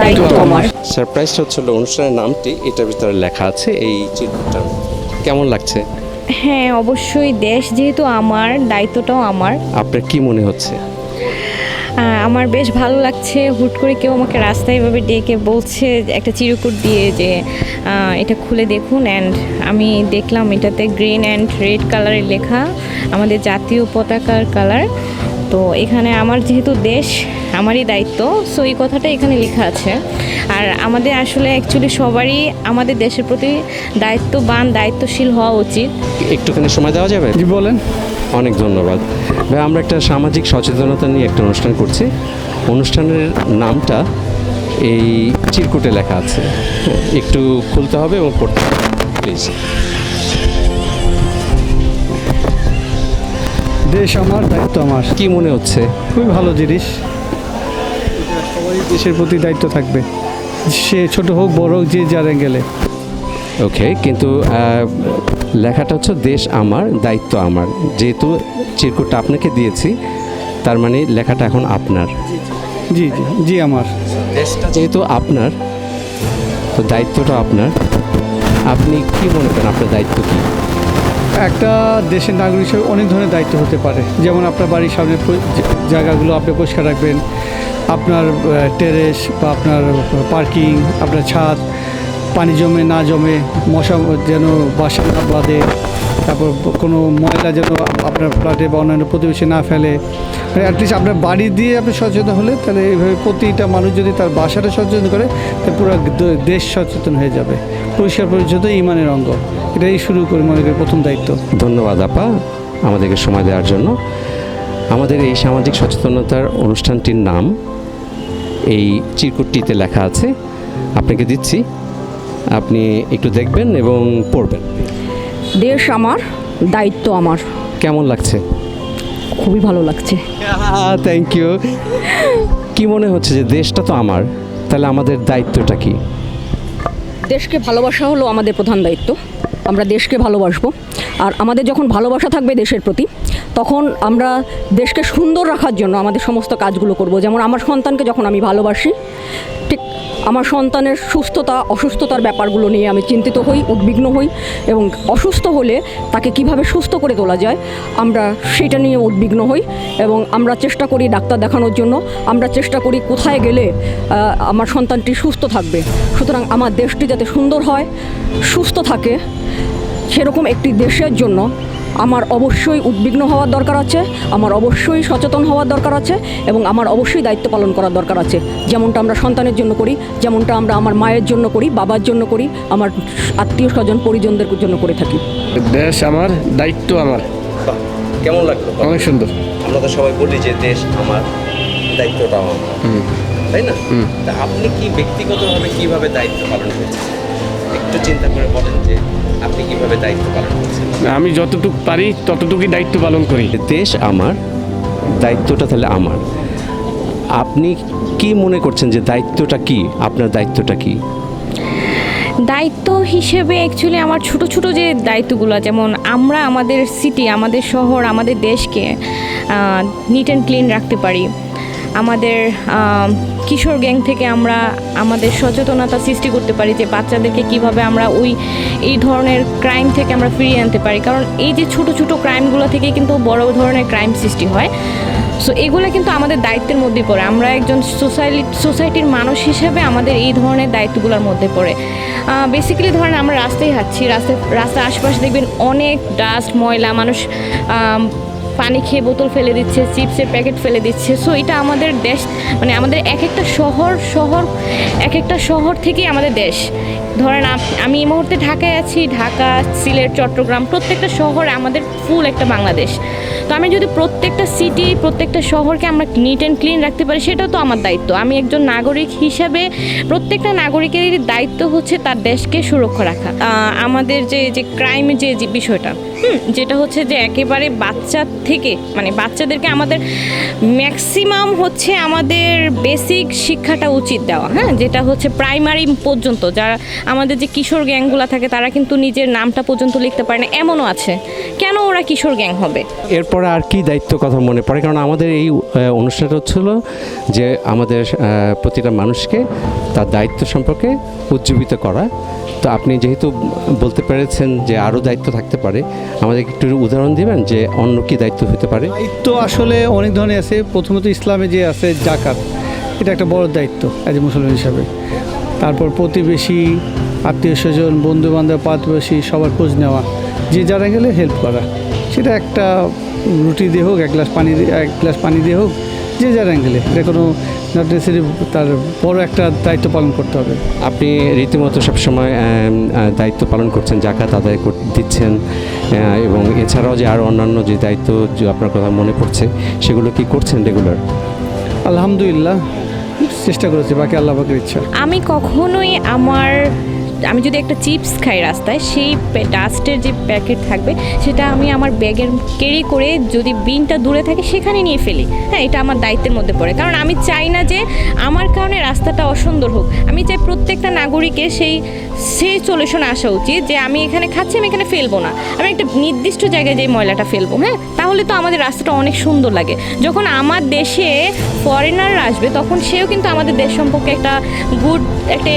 দায়িত্ব আমার সারপ্রাইজটা হচ্ছিল অনুষ্ঠানের নামটি এটার ভিতরে লেখা আছে এই চিত্রটা। কেমন লাগছে? হ্যাঁ অবশ্যই দেশ যেহেতু আমার দায়িত্বটাও আমার। আপনার কি মনে হচ্ছে? আমার বেশ ভালো লাগছে হুট করে কেউ আমাকে রাস্তায় এভাবে ডেকে বলছে একটা চিরকুট দিয়ে যে এটা খুলে দেখুন অ্যান্ড আমি দেখলাম এটাতে গ্রিন অ্যান্ড রেড কালারের লেখা আমাদের জাতীয় পতাকার কালার তো এখানে আমার যেহেতু দেশ আমারই দায়িত্ব। সো এই কথাটা এখানে লেখা আছে। আর আমাদের আসলে অ্যাকচুয়ালি সবারই আমাদের দেশের প্রতি দায়িত্ববান দায়িত্বশীল হওয়া উচিত। একটুখানি সময় দেওয়া যাবে? জি বলেন। অনেক ধন্যবাদ। ভাই আমরা একটা সামাজিক সচেতনতা নিয়ে একটা অনুষ্ঠান করছি। অনুষ্ঠানের নামটা এই চিরকুটে লেখা আছে। একটু খুলতে হবে এবং পড়তে হবে। প্লিজ দেশ আমার দায়িত্ব আমার। কি মনে হচ্ছে? খুবই ভালো জিনিস। দেশের প্রতি দায়িত্ব থাকবে। সে ছোট হোক বড় হোক যে যার গেলে ওকে কিন্তু লেখাটা হচ্ছে দেশ আমার দায়িত্ব আমার। যেহেতু চিরকুটটা আপনাকে দিয়েছি তার মানে লেখাটা এখন আপনার। জি জি জি আমার। দেশটা যেহেতু আপনার তো দায়িত্বটা আপনার। আপনি কি মনে করেন আপনার দায়িত্ব কি? একটা দেশের নাগরিক হিসেবে অনেক ধরনের দায়িত্ব হতে পারে। যেমন আপনার বাড়ির সামনে জায়গাগুলো আপনি পরিষ্কার রাখবেন আপনার টেরেস বা আপনার পার্কিং আপনার ছাদ, পানি জমে না জমে, মশা যেন বাসা না বাঁধে, তারপর কোনো ময়লা যেন আপনার ফ্ল্যাটে বা অন্যান্য প্রতিবেশী না ফেলে। অ্যাটলিস্ট আপনার বাড়ি দিয়ে আপনি সচেতন হলে তাহলে এইভাবে প্রতিটা মানুষ যদি তার বাসাটা সচেতন করে তাহলে পুরো দেশ সচেতন হয়ে যাবে। পরিষ্কার পরিচ্ছন্ন ইমানের অঙ্গ। এটাই শুরু করি মনে করি প্রথম দায়িত্ব। ধন্যবাদ আপা আমাদেরকে সময় দেওয়ার জন্য। আমাদের এই সামাজিক সচেতনতার অনুষ্ঠানটির নাম এই চিরকুটটিতে লেখা আছে। আপনাকে দিচ্ছি। আপনি একটু দেখবেন এবং পড়বেন। দেশ আমার দায়িত্ব আমার। কেমন লাগছে? খুবই ভালো লাগছে। থ্যাংক ইউ কি মনে হচ্ছে যে দেশটা তো আমার তাহলে আমাদের দায়িত্বটা কি? দেশকে ভালোবাসা হলো আমাদের প্রধান দায়িত্ব। আমরা দেশকে ভালোবাসবো। আর আমাদের যখন ভালোবাসা থাকবে দেশের প্রতি, তখন আমরা দেশকে সুন্দর রাখার জন্য আমাদের সমস্ত কাজগুলো করব। যেমন আমার সন্তানকে যখন আমি ভালোবাসি ঠিক আমার সন্তানের সুস্থতা, অসুস্থতার ব্যাপারগুলো নিয়ে আমি চিন্তিত হই, উদ্বিগ্ন হই এবং অসুস্থ হলে তাকে কীভাবে সুস্থ করে তোলা যায়, আমরা সেটা নিয়ে উদ্বিগ্ন হই এবং আমরা চেষ্টা করি ডাক্তার দেখানোর জন্য। আমরা চেষ্টা করি কোথায় গেলে আমার সন্তানটি সুস্থ থাকবে। সুতরাং আমার দেশটি যাতে সুন্দর হয়, সুস্থ থাকে, সেরকম একটি দেশের জন্য আমার অবশ্যই উদ্বিগ্ন হওয়ার দরকার আছে আমার অবশ্যই সচেতন হওয়ার দরকার আছে এবং আমার অবশ্যই দায়িত্ব পালন করার দরকার আছে। যেমনটা আমরা সন্তানের জন্য করি যেমনটা আমরা আমার মায়ের জন্য করি বাবার জন্য করি আমার আত্মীয় স্বজন পরিজনদের জন্য করে থাকি। দেশ আমার দায়িত্ব আমার। কেমন লাগল? অনেক সুন্দর। আমরা তো সবাই বলি যে দেশ আমার দায়িত্বটা আমার। তাই না? তা আপনি কি ব্যক্তিগতভাবে কীভাবে দায়িত্ব পালন করছেন? একটু চিন্তা করে বলেন যে আপনি কীভাবে দায়িত্ব পালন করছেন? আমি যতটুকু পারি ততটুকুই দায়িত্ব পালন করি। দেশ আমার দায়িত্বটা তাহলে আমার। আপনি কি মনে করছেন যে দায়িত্বটা কি? আপনার দায়িত্বটা কি? দায়িত্ব হিসেবে অ্যাকচুয়ালি আমার ছোট ছোট যে দায়িত্বগুলো যেমন আমরা আমাদের সিটি আমাদের শহর আমাদের দেশকে নিট অ্যান্ড ক্লিন রাখতে পারি। আমাদের কিশোর গ্যাং থেকে আমরা আমাদের সচেতনতা সৃষ্টি করতে পারি যে বাচ্চাদেরকে কীভাবে আমরা ওই, এই ধরনের ক্রাইম থেকে আমরা ফিরিয়ে আনতে পারি। কারণ এই যে ছোট ছোট ক্রাইমগুলো থেকে কিন্তু বড় ধরনের ক্রাইম সৃষ্টি হয়। সো এগুলো কিন্তু আমাদের দায়িত্বের মধ্যে পড়ে। আমরা একজন সোসাইটি সোসাইটির মানুষ হিসেবে আমাদের এই ধরনের দায়িত্বগুলোর মধ্যে পড়ে। বেসিক্যালি ধরেন আমরা রাস্তায় হাঁটছি, রাস্তায়, রাস্তার আশপাশে দেখবেন অনেক ডাস্ট ময়লা, মানুষ পানি খেয়ে বোতল ফেলে দিচ্ছে, চিপসের প্যাকেট ফেলে দিচ্ছে। সো এটা আমাদের দেশ মানে আমাদের এক একটা শহর শহর এক একটা শহর থেকেই আমাদের দেশ। ধরেন আমি এই মুহূর্তে ঢাকায় আছি, ঢাকা, সিলেট, চট্টগ্রাম, প্রত্যেকটা শহর আমাদের ফুল একটা বাংলাদেশ। তো আমি যদি প্রত্যেকটা সিটি প্রত্যেকটা শহরকে আমরা নিট অ্যান্ড ক্লিন রাখতে পারি, সেটাও তো আমার দায়িত্ব। আমি একজন নাগরিক হিসাবে প্রত্যেকটা নাগরিকেরই দায়িত্ব হচ্ছে তার দেশকে সুরক্ষা রাখা। আমাদের যে যে ক্রাইমের যে বিষয়টা যেটা হচ্ছে যে একেবারে বাচ্চা থেকে মানে বাচ্চাদেরকে আমাদের ম্যাক্সিমাম হচ্ছে আমাদের বেসিক শিক্ষাটা উচিত দেওয়া হ্যাঁ? যেটা হচ্ছে প্রাইমারি পর্যন্ত, যারা আমাদের যে কিশোর গ্যাংগুলো থাকে, তারা কিন্তু নিজের নামটা পর্যন্ত লিখতে পারে না, এমনও আছে। কেন ওরা কিশোর গ্যাং হবে? এরপর এরপরে আর কি দায়িত্ব কথা মনে পড়ে? কারণ আমাদের এই অনুষ্ঠানটা হচ্ছিল যে আমাদের প্রতিটা মানুষকে তার দায়িত্ব সম্পর্কে উজ্জীবিত করা। তো আপনি যেহেতু বলতে পেরেছেন যে আরও দায়িত্ব থাকতে পারে আমাদের একটু উদাহরণ দিবেন যে অন্য কি দায়িত্ব হতে পারে? দায়িত্ব আসলে অনেক ধরনের আছে। প্রথমত ইসলামে যে আছে, জাকাত। এটা একটা বড় দায়িত্ব অ্যাজ মুসলমান হিসাবে। তারপর প্রতিবেশী, আত্মীয় স্বজন বন্ধু বান্ধব প্রতিবেশী সবার খোঁজ নেওয়া। যে যারা গেলে হেল্প করা। সেটা একটা রুটি দিয়ে হোক, এক গ্লাস পানি এক গ্লাস পানি দিয়ে হোক, যে যারা গেলে। এটা কোনো নট নেসেসারি তার বড় একটা দায়িত্ব পালন করতে হবে। আপনি রীতিমতো সবসময় দায়িত্ব পালন করছেন জাকাত তাদের দিচ্ছেন এবং এছাড়াও যে আরও অন্যান্য যে দায়িত্ব যে আপনার কথা মনে পড়ছে সেগুলো কি করছেন রেগুলার? আলহামদুলিল্লাহ চেষ্টা করেছি বাকি আল্লাহ পাকের ইচ্ছা। আমি কখনোই আমার আমি যদি একটা চিপস খাই রাস্তায়, সেই ডাস্টের যে প্যাকেট থাকবে, সেটা আমি আমার ব্যাগের ক্যারি করে যদি বিনটা দূরে থাকে, সেখানে নিয়ে ফেলি। হ্যাঁ এটা আমার দায়িত্বের মধ্যে পড়ে। কারণ আমি চাই না যে আমার কারণে রাস্তাটা অসুন্দর হোক। আমি চাই প্রত্যেকটা নাগরিকের সেই সেই সলিউশন আসা উচিত যে আমি এখানে খাচ্ছি, আমি এখানে ফেলব না। আমি একটা নির্দিষ্ট জায়গায় যে ময়লাটা ফেলব হ্যাঁ? তাহলে তো আমাদের রাস্তাটা অনেক সুন্দর লাগে। যখন আমার দেশে ফরেনার আসবে, তখন সেও কিন্তু আমাদের দেশ সম্পর্কে একটা গুড একটা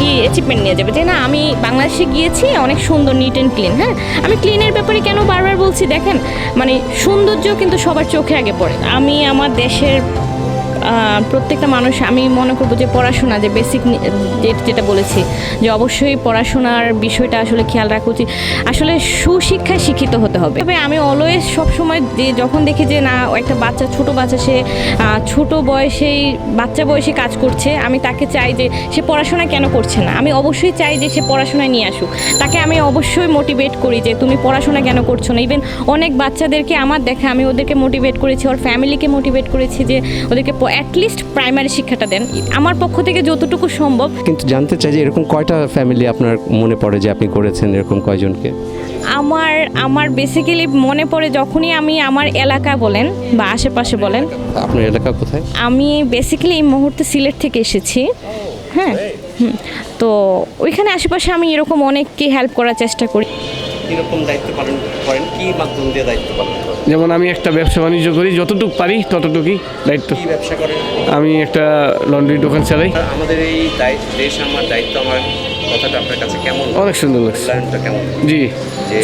ই অ্যাচিভমেন্ট নিয়ে যাবে যে, না, আমি বাংলাদেশে গিয়েছি, অনেক সুন্দর নিট অ্যান্ড ক্লিন হ্যাঁ? আমি ক্লিনের ব্যাপারে কেন বারবার বলছি? দেখেন মানে সৌন্দর্য কিন্তু সবার চোখে আগে পড়ে। আমি আমার দেশের প্রত্যেকটা মানুষ, আমি মনে করব যে পড়াশোনা, যে বেসিক যেটা বলেছি, যে অবশ্যই পড়াশোনার বিষয়টা আসলে খেয়াল রাখা উচিত। আসলে সুশিক্ষায় শিক্ষিত হতে হবে। তবে আমি অলওয়েজ সবসময় যে যখন দেখি যে না একটা বাচ্চা, ছোট বাচ্চা, সে ছোট বয়সেই, বাচ্চা বয়সে কাজ করছে, আমি তাকে চাই যে সে পড়াশোনা কেন করছে না? আমি অবশ্যই চাই যে সে পড়াশোনায় নিয়ে আসুক। তাকে আমি অবশ্যই মোটিভেট করি যে, তুমি পড়াশোনা কেন করছ না? ইভেন অনেক বাচ্চাদেরকে আমার দেখা, আমি ওদেরকে মোটিভেট করেছি, ওর ফ্যামিলিকে মোটিভেট করেছি যে, ওদেরকে অ্যাটলিস্ট প্রাইমারি শিক্ষাটা দেন। আমার পক্ষ থেকে যতটুকু সম্ভব। কিন্তু জানতে চাই যে এরকম কয়টা ফ্যামিলি আপনার মনে পড়ে যে আপনি করেছেন এরকম কয়জনকে? আমার আমার বেসিক্যালি মনে পড়ে যখনই আমি আমার এলাকা বলেন বা আশেপাশে বলেন। আপনার এলাকা কোথায়? আমি বেসিক্যালি এই মুহূর্তে সিলেট থেকে এসেছি। হ্যাঁ তো ওইখানে আশেপাশে আমি এরকম অনেককে হেল্প করার চেষ্টা করি। কীরকম দায়িত্ব পালন করেন? কি মাধ্যম দিয়ে দায়িত্ব পালন করেন? যেমন আমি একটা ব্যবসা বাণিজ্য করি যতটুকু পারি ততটুকুই দায়িত্ব। কি ব্যবসা করেন? আমি একটা লন্ড্রি দোকান চালাই। আমাদের এই দায়িত্ব দেশ আমার দায়িত্ব আমার কথাটা আপনার কাছে কেমন? অনেক সুন্দর লাগছে। কেমন? জি।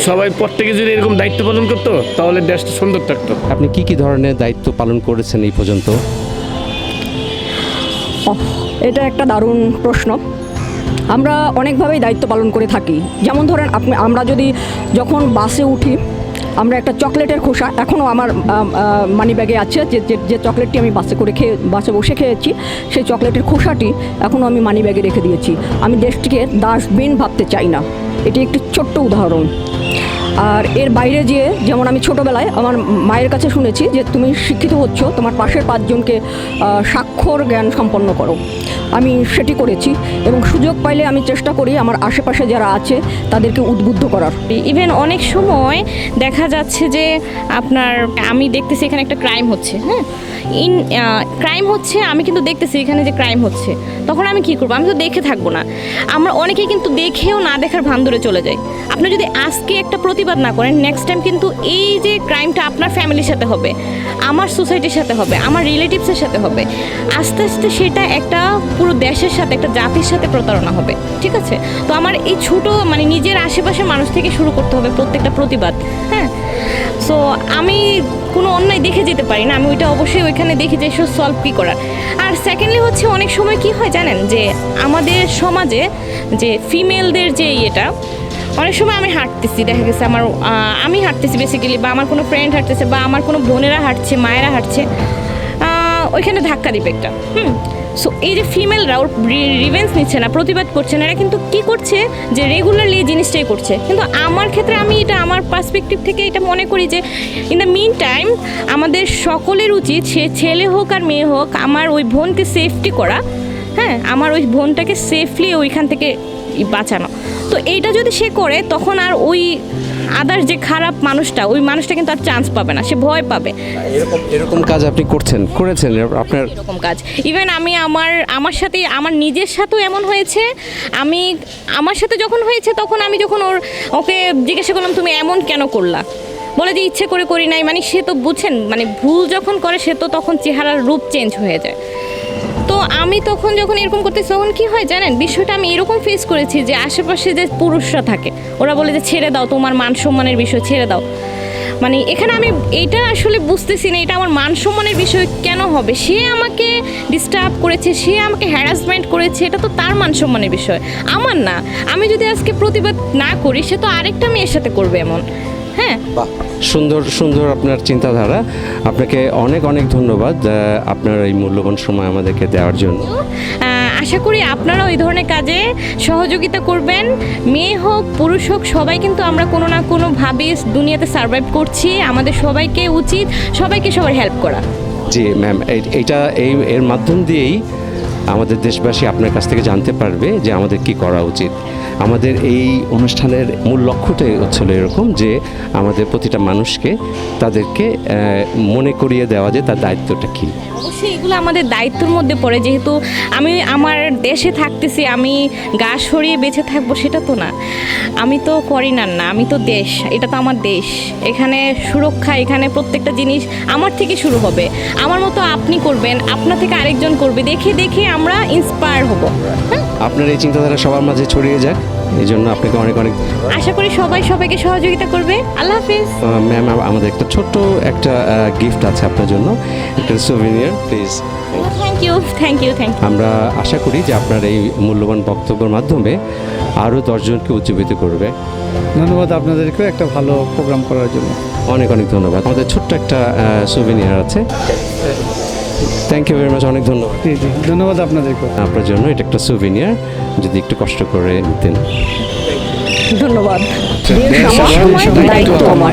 সবাই প্রত্যেকে যদি এরকম দায়িত্ব পালন করতো তাহলে দেশটা সুন্দর থাকতো। আপনি কি কি ধরনের দায়িত্ব পালন করেছেন এই পর্যন্ত? এটা একটা দারুণ প্রশ্ন। আমরা অনেকভাবেই দায়িত্ব পালন করে থাকি। যেমন ধরেন আপনি, আমরা যদি যখন বাসে উঠি, আমরা একটা চকলেটের খোসা, এখনও আমার মানি ব্যাগে আছে, যে, যে- চকলেটটি আমি বাসে করে খেয়ে, বাসে বসে খেয়েছি, সেই চকলেটের খোসাটি এখনও আমি মানি ব্যাগে রেখে দিয়েছি। আমি দেশটিকে ডাস্টবিন ভাবতে চাই না। এটি একটি ছোট্ট উদাহরণ। আর এর বাইরে গিয়ে যেমন আমি ছোটোবেলায় আমার মায়ের কাছে শুনেছি যে তুমি শিক্ষিত হচ্ছ, তোমার পাশের পাঁচজনকে স্বাক্ষর জ্ঞান সম্পন্ন করো। আমি সেটি করেছি এবং সুযোগ পাইলে আমি চেষ্টা করি আমার আশেপাশে যারা আছে তাদেরকে উদ্বুদ্ধ করার। ইভেন অনেক সময় দেখা যাচ্ছে যে আপনার, আমি দেখতেছি এখানে একটা ক্রাইম হচ্ছে হ্যাঁ? ইন ক্রাইম হচ্ছে, আমি কিন্তু দেখতেছি এখানে যে ক্রাইম হচ্ছে। তখন আমি কি করব? আমি তো দেখে থাকব না। আমরা অনেকেই কিন্তু দেখেও না দেখার ভান ধরে চলে যাই। আপনি যদি আজকে একটা প্রতিবাদ না করেন নেক্সট টাইম কিন্তু এই যে ক্রাইমটা আপনার ফ্যামিলির সাথে হবে, আমার সোসাইটির সাথে হবে, আমার রিলেটিভসের সাথে হবে, আস্তে আস্তে সেটা একটা পুরো দেশের সাথে, একটা জাতির সাথে প্রতারণা হবে। ঠিক আছে? তো আমার এই ছোট মানে নিজের আশেপাশের মানুষ থেকে শুরু করতে হবে প্রত্যেকটা প্রতিবাদ হ্যাঁ? সো আমি কোনো অন্যায় দেখে যেতে পারি না। আমি ওইটা অবশ্যই ওইখানে দেখি যে এসব সলভ কী করার। আর সেকেন্ডলি হচ্ছে অনেক সময় কি হয় জানেন যে আমাদের সমাজে যে ফিমেলদের যে ইয়েটা, অনেক সময় আমি হাঁটতেছি, দেখা গেছে আমার আমি হাঁটতেছি বেসিক্যালি বা আমার কোনো ফ্রেন্ড হাঁটতেছে বা আমার কোনো বোনেরা হাঁটছে, মায়েরা হাঁটছে ওইখানে ধাক্কা দিবে একটা। হুম? সো এই যে ফিমেলরা ওর রিভেন্স নিচ্ছে না, প্রতিবাদ করছে না, এরা কিন্তু কি করছে? যে রেগুলারলি এই জিনিসটাই করছে। কিন্তু আমার ক্ষেত্রে আমি এটা, আমার পার্সপেক্টিভ থেকে এটা মনে করি যে ইন দ্য মিন টাইম আমাদের সকলের উচিত, সে ছেলে হোক আর মেয়ে হোক, আমার ওই বোনকে সেফটি করা হ্যাঁ? আমার ওই বোনটাকে সেফলি ওইখান থেকে বাঁচানো। তো এইটা যদি সে করে, তখন আর ওই আদার্স যে খারাপ মানুষটা ওই মানুষটা কিন্তু আর চান্স পাবে না সে ভয় পাবে। এরকম এরকম কাজ আপনি করছেন করেছেন আপনার এরকম কাজ। ইভেন আমি আমার আমার সাথে আমার নিজের সাথেও এমন হয়েছে আমি আমার সাথে যখন হয়েছে তখন আমি যখন ওর ওকে জিজ্ঞাসা করলাম তুমি এমন কেন করলা? বলে যে ইচ্ছে করে করি নাই। মানে সে তো বুঝছেন মানে ভুল যখন করে সে তো তখন চেহারার রূপ চেঞ্জ হয়ে যায়। তো আমি তখন যখন এরকম করতেছি তখন কি হয় জানেন? বিষয়টা আমি এরকম ফেস করেছি যে আশেপাশে যে পুরুষরা থাকে, ওরা বলে যে ছেড়ে দাও, তোমার মান সম্মানের বিষয় ছেড়ে দাও। মানে এখানে আমি এইটা আসলে বুঝতেছি না, এটা আমার মান সম্মানের বিষয় কেন হবে? সে আমাকে ডিস্টার্ব করেছে, সে আমাকে হ্যারাসমেন্ট করেছে, এটা তো তার মান সম্মানের বিষয়। আমার না। আমি যদি আজকে প্রতিবাদ না করি, সে তো আরেকটা মেয়ের সাথে করবে এমন। হ্যাঁ। বাহ সুন্দর সুন্দর আপনার চিন্তাধারা। আপনাকে অনেক অনেক ধন্যবাদ আপনার এই মূল্যবান সময় আমাদেরকে দেওয়ার জন্য। আশা করি আপনারা ওই ধরনের কাজে সহযোগিতা করবেন। মেয়ে হোক পুরুষ হোক সবাই কিন্তু আমরা কোনো না কোনোভাবে দুনিয়াতে সার্ভাইভ করছি। আমাদের সবাইকে উচিত সবাইকে সবার হেল্প করা। জি ম্যাম এইটা এই এর মাধ্যম দিয়েই আমাদের দেশবাসী আপনার কাছ থেকে জানতে পারবে যে আমাদের কি করা উচিত। আমাদের এই অনুষ্ঠানের মূল লক্ষ্যটাই হচ্ছিল এরকম যে আমাদের প্রতিটা মানুষকে তাদেরকে মনে করিয়ে দেওয়া যে তার দায়িত্বটা কী। অবশ্যই এগুলো আমাদের দায়িত্বের মধ্যে পড়ে। যেহেতু আমি আমার দেশে থাকতেছি, আমি গা সরিয়ে বেঁচে থাকব সেটা তো না। আমি তো ফরেনার না না আমি তো দেশ, এটা তো আমার দেশ। এখানে সুরক্ষা, এখানে প্রত্যেকটা জিনিস আমার থেকে শুরু হবে। আমার মতো আপনি করবেন, আপনার থেকে আরেকজন করবে। দেখে দেখে আমরা ইন্সপায়ার হব। হ্যাঁ আপনার এই চিন্তাধারা সবার মাঝে ছড়িয়ে যাক। এই জন্য আপনাকে অনেক অনেক আশা করি সবাই সবাইকে সহযোগিতা করবে। আল্লাহ হাফিজ। ম্যাম আমাদের একটা ছোট্ট একটা গিফট আছে আপনার জন্য। একটা souvenir please thank you thank you thank you আমরা আশা করি যে আপনার এই মূল্যবান বক্তব্যের মাধ্যমে আরও দশজনকে উজ্জীবিত করবে। ধন্যবাদ আপনাদেরকেও একটা ভালো প্রোগ্রাম করার জন্য। অনেক অনেক ধন্যবাদ। আমাদের ছোট্ট একটা সুভিনিয়ার আছে। থ্যাংক ইউ ভেরি মাচ অনেক ধন্যবাদ। জি জি ধন্যবাদ আপনাদের আপনার জন্য এটা একটা সুভিনিয়ার যদি একটু কষ্ট করে নিতেন ধন্যবাদ। দায়িত্ব। আমার।